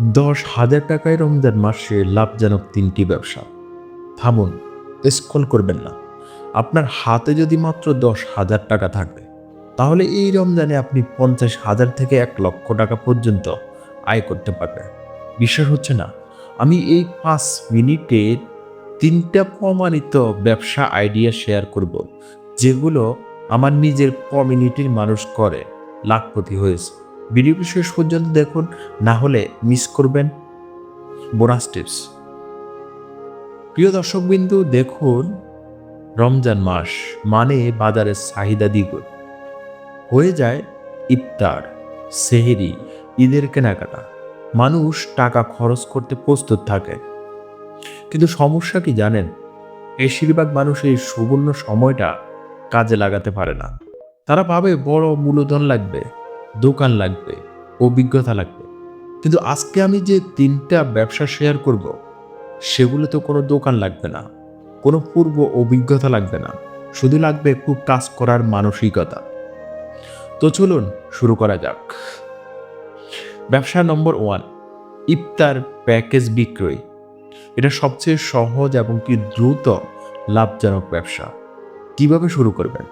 দশ হাজার টাকায় রমজান মাসে লাভজনক তিনটি ব্যবসা। থামুন স্কল করবেন না। আপনার হাতে যদি মাত্র দশ হাজার টাকা থাকবে, তাহলে এই রমজানে আপনি পঞ্চাশ হাজার থেকে এক লক্ষ টাকা পর্যন্ত আয় করতে পারবেন। বিশ্বাস হচ্ছে না? আমি এই পাঁচ মিনিটে তিনটা প্রমাণিত ব্যবসা আইডিয়া শেয়ার করব, যেগুলো আমার নিজের কমিউনিটির মানুষ করে, লাখপতি হয়েছে। ভিডিওটি শেষ পর্যন্ত দেখুন, না হলে মিস করবেন বোনাস টিপস প্রিয় দর্শকবিন্দু, দেখুন, রমজান মাস মানে বাজারের চাহিদা দ্বিগুণ। হয়ে যায় ইফতার, সেহেরি, ঈদের কেনাকাটা। মানুষ টাকা খরচ করতে প্রস্তুত থাকে। কিন্তু সমস্যা কি জানেন? বেশিরভাগ মানুষ এই সুবর্ণ সময়টা কাজে লাগাতে পারে না। তারা ভাবে বড় মূলধন লাগবে। দোকান লাগবে, অভিজ্ঞতা লাগবে। কিন্তু আজকে আমি যে তিনটা ব্যবসা শেয়ার করব, সেগুলো তো কোনো দোকান লাগবে না, কোনো পূর্ব অভিজ্ঞতা লাগবে না। শুধু লাগবে খুব কাজ করার মানসিকতা। তো চলুন শুরু করা যাক। ব্যবসা নম্বর ওয়ান, ইফতার প্যাকেজ বিক্রয়। এটা সবচেয়ে সহজ এবং কি দ্রুত লাভজনক ব্যবসা। কীভাবে শুরু করবেন?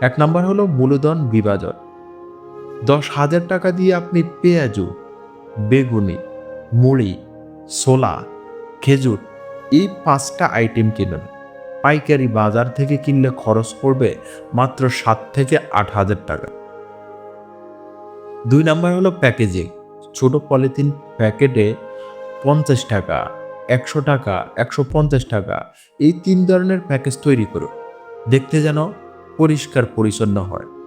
এক নম্বর হলো মূলধন বিভাজন। দশ হাজার টাকা দিয়ে আপনি পেঁয়াজু, বেগুনি, মুড়ি, ছোলা, খেজুর এই পাঁচটা আইটেম কিনুন। পাইকারি বাজার থেকে কিনলে খরচ পড়বে মাত্র সাত থেকে আট হাজার টাকা। দুই নাম্বার হলো প্যাকেজিং ছোট পলিথিন প্যাকেটে পঞ্চাশ টাকা, একশো টাকা, একশো পঞ্চাশ টাকা এই তিন ধরনের প্যাকেজ তৈরি করুন। দেখতে যেন পরিষ্কার পরিচ্ছন্ন হয়।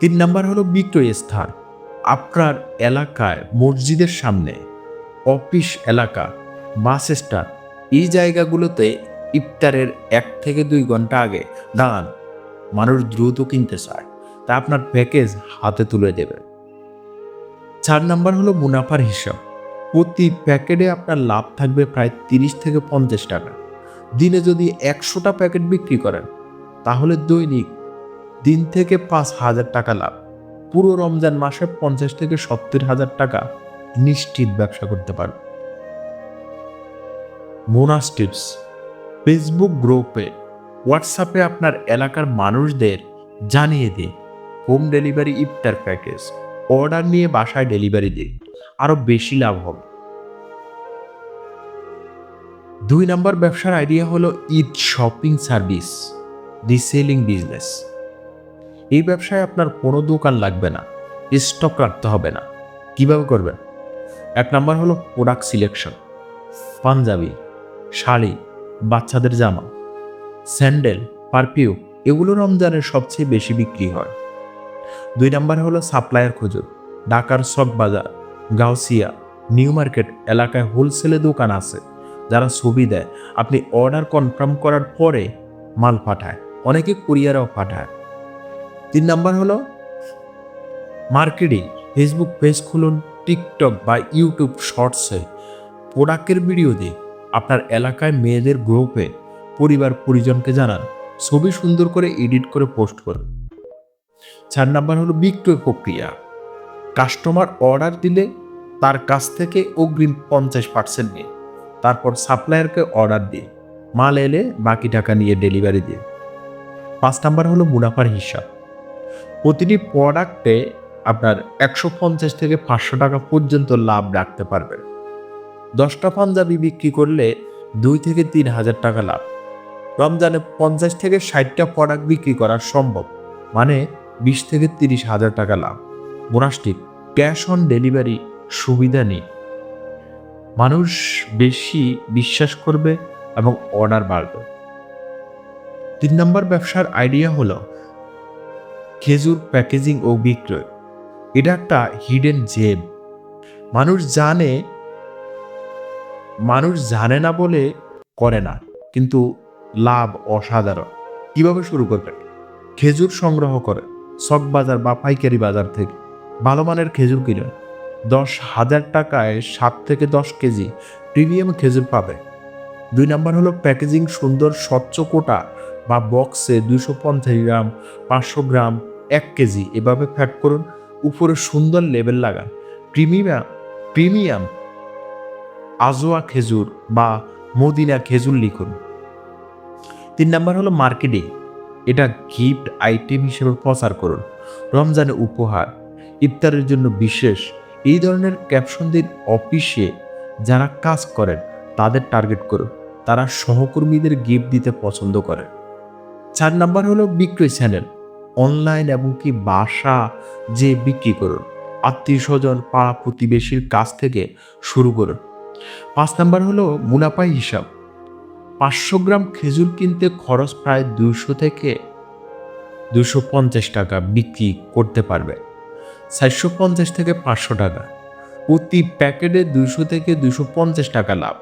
তিন নাম্বার হলো বিক্রয় স্থান। আপনার এলাকায় মসজিদের সামনে, অফিস এলাকা, বাস স্ট্যান্ড, এই জায়গাগুলোতে ইফতারের এক থেকে দুই ঘণ্টা আগে দাঁড়ান। মানুষ দ্রুত কিনতে চায়, তা আপনার প্যাকেজ হাতে তুলে দেবে। চার নাম্বার হলো মুনাফার হিসাব। প্রতি প্যাকেটে আপনার লাভ থাকবে প্রায় তিরিশ থেকে পঞ্চাশ টাকা। দিনে যদি একশোটা প্যাকেট বিক্রি করেন, তাহলে দৈনিক দিন থেকে পাঁচ হাজার টাকা লাভ। পুরো রমজান মাসে পঞ্চাশ থেকে সত্তর হাজার টাকা নিশ্চিত ব্যবসা করতে পারবে বোনাস টিপস, ফেসবুক গ্রুপে, হোয়াটসঅ্যাপে আপনার এলাকার মানুষদের জানিয়ে দিন। হোম ডেলিভারি ইফতার প্যাকেজ, অর্ডার নিয়ে বাসায় ডেলিভারি দিন। আরও বেশি লাভ হবে। দুই নম্বর ব্যবসার আইডিয়া হলো Eid shopping service, reselling business. এই ব্যবসায় আপনার কোনো দোকান লাগবে না, স্টক রাখতে হবে না। কীভাবে করবেন? এক নাম্বার হলো প্রোডাক্ট সিলেকশন পাঞ্জাবি, শাড়ি, বাচ্চাদের জামা, স্যান্ডেল, পারফিউম, এগুলো রমজানের সবচেয়ে বেশি বিক্রি হয়। দুই নাম্বার হলো সাপ্লায়ার খুঁজুন ঢাকার শক বাজার গাউসিয়া, নিউ মার্কেট এলাকায় হোলসেলে দোকান আছে, যারা ছবি দেয়। আপনি অর্ডার কনফার্ম করার পরে মাল পাঠায়। অনেকে কুরিয়ারও পাঠায়। তিন নাম্বার হলো মার্কেটিং ফেসবুক পেজ খুলুন টিকটক বা ইউটিউব শর্টসে প্রোডাক্টের ভিডিও দিয়ে আপনার এলাকায় মেয়েদের গ্রুপে পরিবার পরিজনকে জানান। ছবি সুন্দর করে এডিট করে পোস্ট করুন। চার নাম্বার হলো বিক্রয় প্রক্রিয়া। কাস্টমার অর্ডার দিলে তার কাছ থেকে অগ্রিম পঞ্চাশ পার্সেন্ট নিয়ে তারপর সাপ্লায়ারকে অর্ডার দিয়ে মাল এলে বাকি টাকা নিয়ে ডেলিভারি দিয়ে। পাঁচ নাম্বার হলো মুনাফার হিসাব। প্রতিটি প্রোডাক্টে আপনার একশো পঞ্চাশ থেকে পাঁচশো টাকা পর্যন্ত লাভ রাখতে পারবেন। দশটা পাঞ্জাবি বিক্রি করলে দুই থেকে তিন হাজার টাকা লাভ। রমজানে পঞ্চাশ থেকে ষাটটা প্রোডাক্ট বিক্রি করা সম্ভব মানে বিশ থেকে তিরিশ হাজার টাকা লাভ। বোনাসটি ক্যাশ অন ডেলিভারি সুবিধা নেই। মানুষ বেশি বিশ্বাস করবে এবং অর্ডার বাড়বে। তিন নম্বর ব্যবসার আইডিয়া হলো খেজুর প্যাকেজিং ও বিক্রয়। এটা একটা হিডেন জেম মানুষ জানে মানুষ জানে না বলে করে না, কিন্তু লাভ অসাধারণ। কীভাবে শুরু করবেন খেজুর সংগ্রহ করে শক বাজার বা পাইকারি বাজার থেকে। ভালো মানের খেজুর কিনুন। দশ হাজার টাকায় সাত থেকে দশ কেজি প্রিমিয়াম খেজুর পাবে। দুই নাম্বার হলো প্যাকেজিং সুন্দর স্বচ্ছ কোটা বা বক্সে দুশো পঞ্চাশ গ্রাম, পাঁচশো গ্রাম, এক কেজি এভাবে প্যাক করুন। উপরে সুন্দর লেবেল লাগান। প্রিমিয়াম প্রিমিয়াম আজোয়া খেজুর বা মদিনা খেজুর লিখুন। তিন নাম্বার হলো মার্কেটিং এটা গিফট আইটেম হিসেবে প্রচার করুন। রমজানে উপহার, ইফতারের জন্য বিশেষ, এই ধরনের ক্যাপশন দিন অফিসে যারা কাজ করেন, তাদের টার্গেট করুন। তারা সহকর্মীদের গিফট দিতে পছন্দ করে চার নাম্বার হলো বিক্রয় চ্যানেল। অনলাইন এবং কি বাসা যে বিক্রি করুন, আত্মীয় স্বজন, পাড়া প্রতিবেশীর কাছ থেকে শুরু করুন। পাঁচ নাম্বার হলো মুনাফাই হিসাব। পাঁচশো গ্রাম খেজুর কিনতে খরচ প্রায় দুশো থেকে দুশো পঞ্চাশ টাকা বিক্রি করতে পারবে। চারশো পঞ্চাশ থেকে পাঁচশো টাকা। প্রতি প্যাকেটে দুশো থেকে দুশো পঞ্চাশ টাকা লাভ।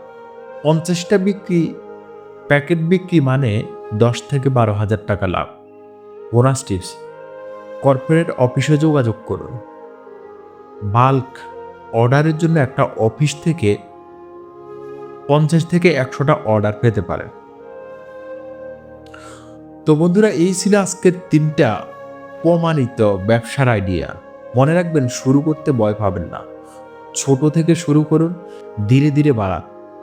পঞ্চাশটা বিক্রি, প্যাকেট বিক্রি মানে দশ থেকে বারো হাজার টাকা লাভ। বোনাস টিপস কর্পোরেট অফিসে যোগাযোগ করুন। বাল্ক অর্ডারের জন্য একটা অফিস থেকে পঞ্চাশ থেকে একশোটা অর্ডার পেতে পারেন। তো বন্ধুরা, এই ছিল আজকের তিনটা প্রমাণিত ব্যবসার আইডিয়া মনে রাখবেন, শুরু করতে ভয় পাবেন না। ছোট থেকে শুরু করুন, ধীরে ধীরে বাড়ান।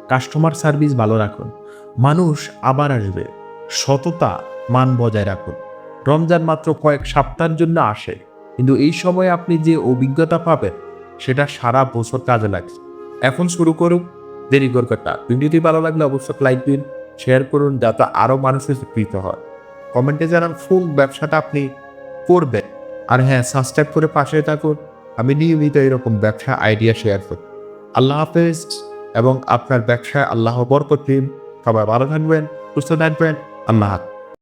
কাস্টমার সার্ভিস ভালো রাখুন। মানুষ আবার আসবে। সততা মান বজায় রাখুন। রমজান মাত্র কয়েক সপ্তাহের জন্য আসে, কিন্তু এই সময় আপনি যে অভিজ্ঞতা পাবেন, সেটা সারা বছর কাজে লাগছে। এখন শুরু করুন, দেরি করবেন ভিডিওটি ভালো লাগলে অবশ্যই লাইক দিন শেয়ার করুন, যাতে আরও মানুষের উপকৃত হয়। কমেন্টে জানান ফুল ব্যবসাটা আপনি করবেন। আর হ্যাঁ সাবস্ক্রাইব করে পাশে থাকুন। আমি নিয়মিত এরকম ব্যবসা আইডিয়া শেয়ার করি। আল্লাহ হাফেজ, এবং আপনার ব্যবসায় আল্লাহ বরকত দিন। সবাই ভালো থাকবেন, সুস্থ থাকবেন। আল্লাহ হাফেজ